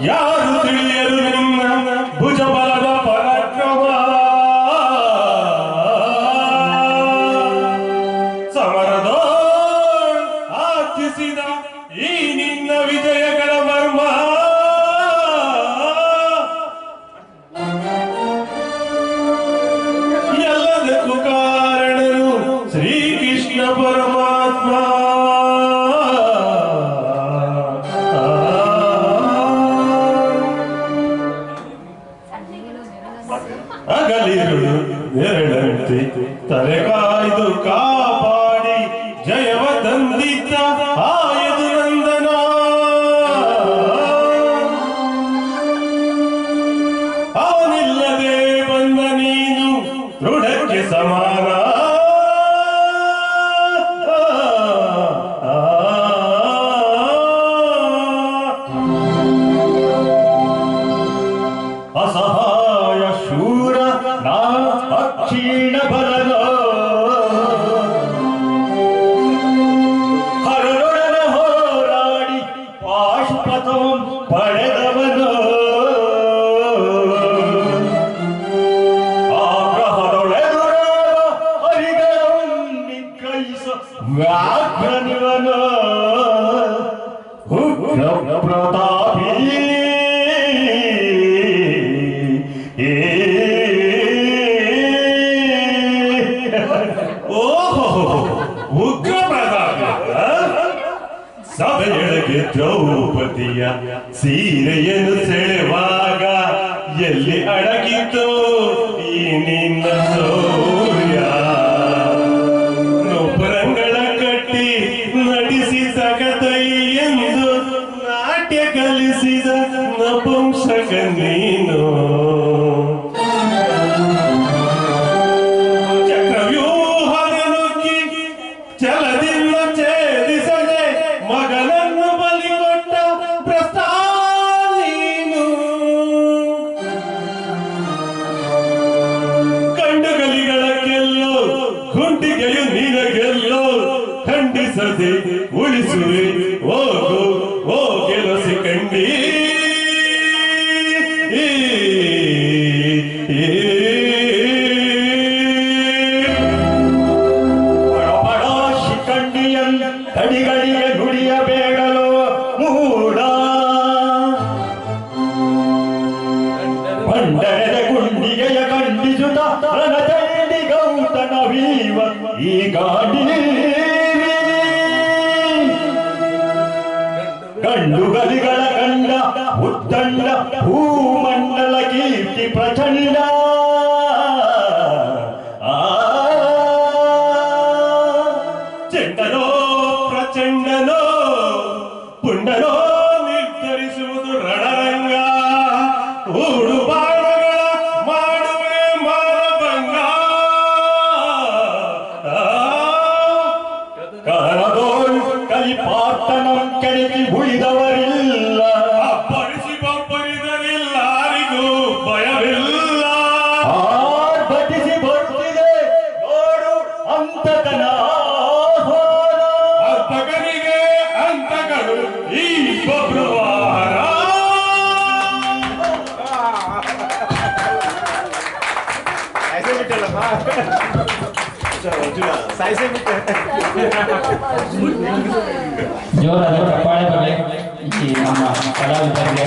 Yeah. ತಲೆ ಕಾಯ್ದು ಕಾಪಾಡಿ ಜಯವ ತಂದಿದ್ದ ಆಯದು ನಿಗ್ರಹಿಸ ವ್ಯಾಘ್ರನಿವನು ಉಗ್ರ ಪ್ರತಾಪಿ ಓಹೋ ಉಗ್ರ ಪ್ರತಾಪ ಸಭೆಯೊಳಗೆ ದ್ರೌಪದಿಯ ಸೀರೆಯನ್ನು ಸೆಳೆವಾಗ ಎಲ್ಲಿ ಅಡಗಿತ್ತು ಈ ನಿನ್ನ ಗೆಲ್ಲು ಗುಂಡಿಗೆಯು ನಿನಗೆಲ್ಲು ಖಂಡಿಸದೆ ಉಳಿಸುವೆ ಹೋಗು ಓ ಪಡ ಶಿಖಂಡಿಯನ್ ಕಡಿಗಳಿಗೆ ನುಡಿಯಬೇಡಲು ಮೂಡ ಬಂಡರದ ಗುಂಡಿಗೆಯ ಖಂಡಿಸುತ್ತ ರಣಚಂಡಿ ಗೌತನ ವೀವ ಈ ಗಾಡಿ ಗಂಡುಗಲಿಗಳ ಕಂಡ ಉದ್ದಂಡ ಭೂಮಂಡಲ ಕೀರ್ತಿ ಪ್ರಚಂಡ ಆ ಚೆಂಡನೋ ಪ್ರಚಂಡನೋ ಪುಂಡನೋ ನಿರ್ಧರಿಸುವುದು ರಣರಂಗ ಊಡು ಬಾಣಗಳ ಮಾಡುವೆ ಮಾನಭಂಗ ಕಾರದೋಳ್ ಕಲಿಪಾರ್ತನಂ ಕೆಣಕಿ ಉಳಿದವರಿಲ್ಲ ಜೋರ ಜೋರ ಪಾಳೆ ಬರಲಿ ನಮ್ಮ ಕಲಾವಿದರಿಗೆ